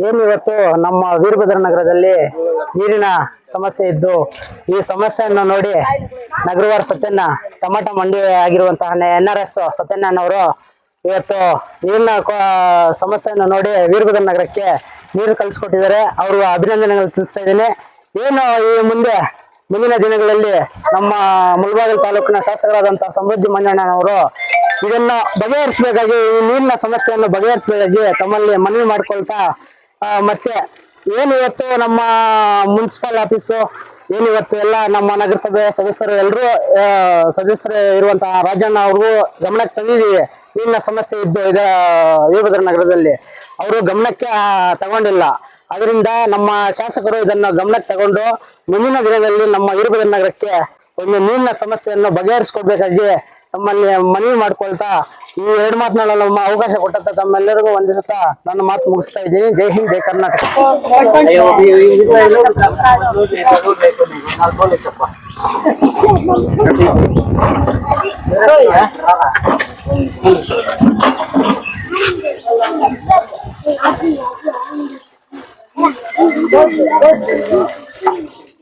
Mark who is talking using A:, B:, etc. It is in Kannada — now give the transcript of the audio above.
A: ಏನು ಇವತ್ತು ನಮ್ಮ ವೀರಭದ್ರ ನಗರದಲ್ಲಿ ನೀರಿನ ಸಮಸ್ಯೆ ಇದ್ದು ಈ ಸಮಸ್ಯೆಯನ್ನು ನೋಡಿ ನಗರವಾರ ಸತ್ಯಣ್ಣ ಟಮಾಟ ಮಂಡಿ ಆಗಿರುವಂತಹ ಎನ್ ಆರ್ ಎಸ್ ಸತ್ಯಣ್ಣನವರು ಇವತ್ತು ನೀರಿನ ಸಮಸ್ಯೆಯನ್ನು ನೋಡಿ ವೀರಭದ್ರ ನಗರಕ್ಕೆ ನೀರು ಕಲಿಸ್ಕೊಟ್ಟಿದ್ದಾರೆ ಅವರು ಅಭಿನಂದನೆಗಳು ತಿಳಿಸ್ತಾ ಇದ್ದೀನಿ. ಏನು ಈ ಮುಂದೆ ಮುಂದಿನ ದಿನಗಳಲ್ಲಿ ನಮ್ಮ ಮುಳಬಾಗಿಲು ತಾಲೂಕಿನ ಶಾಸಕರಾದಂತಹ ಸಮೃದ್ಧಿ ಮಂಜಣ್ಣನವರು ಇದನ್ನ ಬಗೆಹರಿಸಬೇಕಾಗಿ, ಈ ನೀರಿನ ಸಮಸ್ಯೆಯನ್ನು ಬಗೆಹರಿಸಬೇಕಾಗಿ ತಮ್ಮಲ್ಲಿ ಮನವಿ ಮಾಡ್ಕೊಳ್ತಾ ಮತ್ತೆ ಏನು ಇವತ್ತು ನಮ್ಮ ಮುನ್ಸಿಪಲ್ ಆಫೀಸು, ಏನು ಇವತ್ತು ಎಲ್ಲ ನಮ್ಮ ನಗರಸಭೆ ಸದಸ್ಯರು ಎಲ್ಲರೂ ಸದಸ್ಯರು ಇರುವಂತಹ ರಾಜಣ್ಣ ಅವ್ರಿಗೂ ಗಮನಕ್ಕೆ ತಂದಿದ್ದೀವಿ. ನೀರಿನ ಸಮಸ್ಯೆ ಇದ್ದು ಇದ ವೀರಭದ್ರ ನಗರದಲ್ಲಿ ಅವರು ಗಮನಕ್ಕೆ ತಗೊಂಡಿಲ್ಲ. ಅದರಿಂದ ನಮ್ಮ ಶಾಸಕರು ಇದನ್ನು ಗಮನಕ್ಕೆ ತಗೊಂಡು ಮುಂದಿನ ದಿನದಲ್ಲಿ ನಮ್ಮ ವೀರಭದ್ರ ನಗರಕ್ಕೆ ಒಂದು ನೀರಿನ ಸಮಸ್ಯೆಯನ್ನು ಬಗೆಹರಿಸ್ಕೊಡ್ಬೇಕಾಗಿ ನಮ್ಮಲ್ಲಿ ಮನವಿ ಮಾಡ್ಕೊಳ್ತಾ ಈ ಎರಡು ಮಾತನಾಡಲು ನಮ್ಮ ಅವಕಾಶ ಕೊಟ್ಟಂತ ತಮ್ಮೆಲ್ಲರಿಗೂ ವಂದಿಸುತ್ತಾ ನನ್ನ ಮಾತು ಮುಗಿಸ್ತಾ ಇದ್ದೀನಿ ಜೈ ಹಿಂದ್, ಜೈ ಕರ್ನಾಟಕ
B: Avenue.